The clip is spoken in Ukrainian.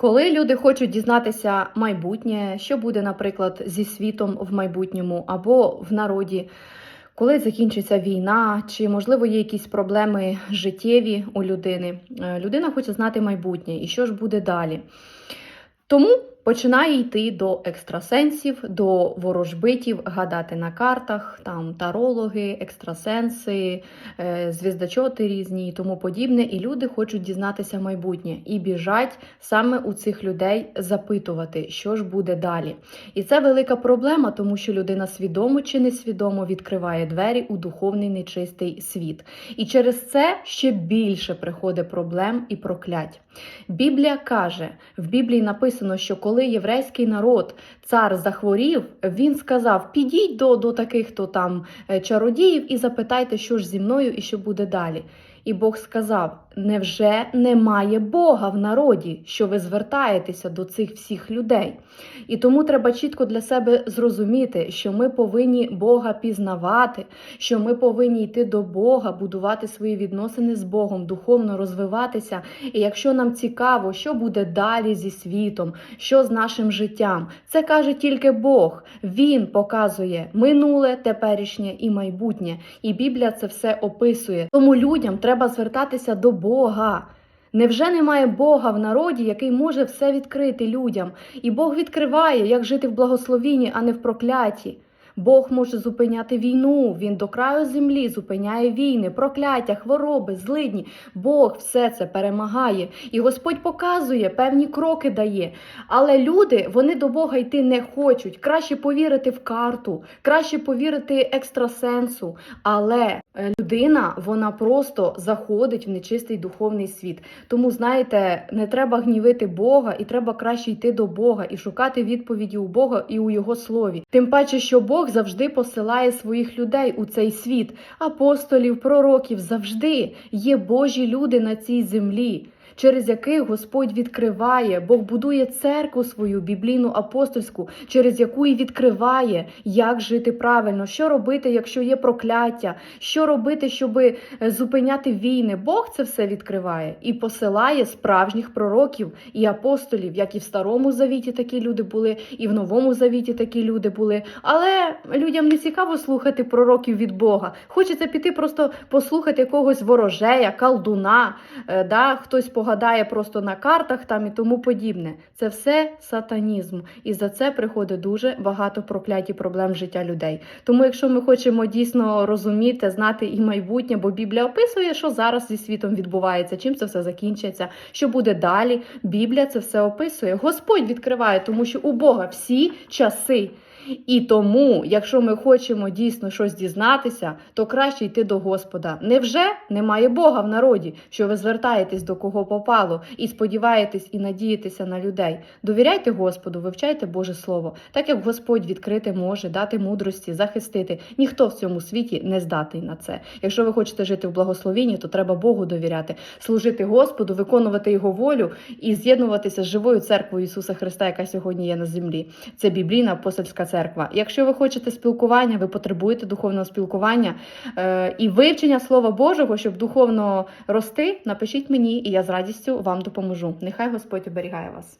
Коли люди хочуть дізнатися майбутнє, що буде, наприклад, зі світом в майбутньому або в народі, коли закінчиться війна, чи можливо є якісь проблеми життєві у людини, е, людина хоче знати майбутнє і що ж буде далі. Тому починає йти до екстрасенсів, до ворожбитів, гадати на картах, там тарологи, екстрасенси, е, звіздачоти різні і тому подібне. І люди хочуть дізнатися майбутнє і біжать саме у цих людей запитувати, що ж буде далі. І це велика проблема, тому що людина свідомо чи несвідомо відкриває двері у духовний нечистий світ. І через це ще більше приходить проблем і проклять. Біблія каже: в Біблії написано, що коли єврейський народ, цар захворів, він сказав: підіть до, до таких то там е, чародіїв і запитайте, що ж зі мною і що буде далі. І Бог сказав: невже немає Бога в народі, що ви звертаєтеся до цих всіх людей? І тому треба чітко для себе зрозуміти, що ми повинні Бога пізнавати, що ми повинні йти до Бога, будувати свої відносини з Богом, духовно розвиватися. І якщо нам цікаво, що буде далі зі світом, що з нашим життям, це каже тільки Бог. Він показує минуле, теперішнє і майбутнє. І Біблія це все описує. Тому людям треба звертатися до Бога. Невже немає Бога в народі, який може все відкрити людям? І Бог відкриває, як жити в благословінні, а не в прокляті. Бог може зупиняти війну, він до краю землі зупиняє війни, прокляття, хвороби, злидні. Бог все це перемагає. І Господь показує, певні кроки дає. Але люди вони до Бога йти не хочуть. Краще повірити в карту, краще повірити екстрасенсу. Але е, людина вона просто заходить в нечистий духовний світ. Тому, знаєте, не треба гнівити Бога, і треба краще йти до Бога і шукати відповіді у Бога і у Його слові. Тим паче, що Бог завжди посилає своїх людей у цей світ, апостолів, пророків завжди є Божі люди на цій землі. Через яких Господь відкриває, Бог будує церкву свою біблійну апостольську, через яку і відкриває, як жити правильно, що робити, якщо є прокляття, що робити, щоб зупиняти війни. Бог це все відкриває і посилає справжніх пророків і апостолів, як і в старому завіті такі люди були, і в новому завіті такі люди були. Але людям не цікаво слухати пророків від Бога. Хочеться піти просто послухати якогось ворожея, колдуна, е, да, хтось погадає просто на картах там і тому подібне. Це все сатанізм, і за це приходить дуже багато проклять проблем життя людей. Тому, якщо ми хочемо дійсно розуміти, знати і майбутнє, бо Біблія описує, що зараз зі світом відбувається, чим це все закінчиться, що буде далі. Біблія це все описує. Господь відкриває, тому що у Бога всі часи. І тому, якщо ми хочемо дійсно щось дізнатися, то краще йти до Господа. Невже немає Бога в народі, що ви звертаєтесь до кого попало і сподіваєтесь і надієтеся на людей? Довіряйте Господу, вивчайте Боже Слово, так як Господь відкрити може, дати мудрості, захистити. Ніхто в цьому світі не здатний на це. Якщо ви хочете жити в благословенні, то треба Богу довіряти, служити Господу, виконувати Його волю і з'єднуватися з живою церквою Ісуса Христа, яка сьогодні є на землі. Це біблійна апостольська церква. Якщо ви хочете спілкування, ви потребуєте духовного спілкування е, і вивчення Слова Божого, щоб духовно рости, напишіть мені, і я з радістю вам допоможу. Нехай Господь оберігає вас.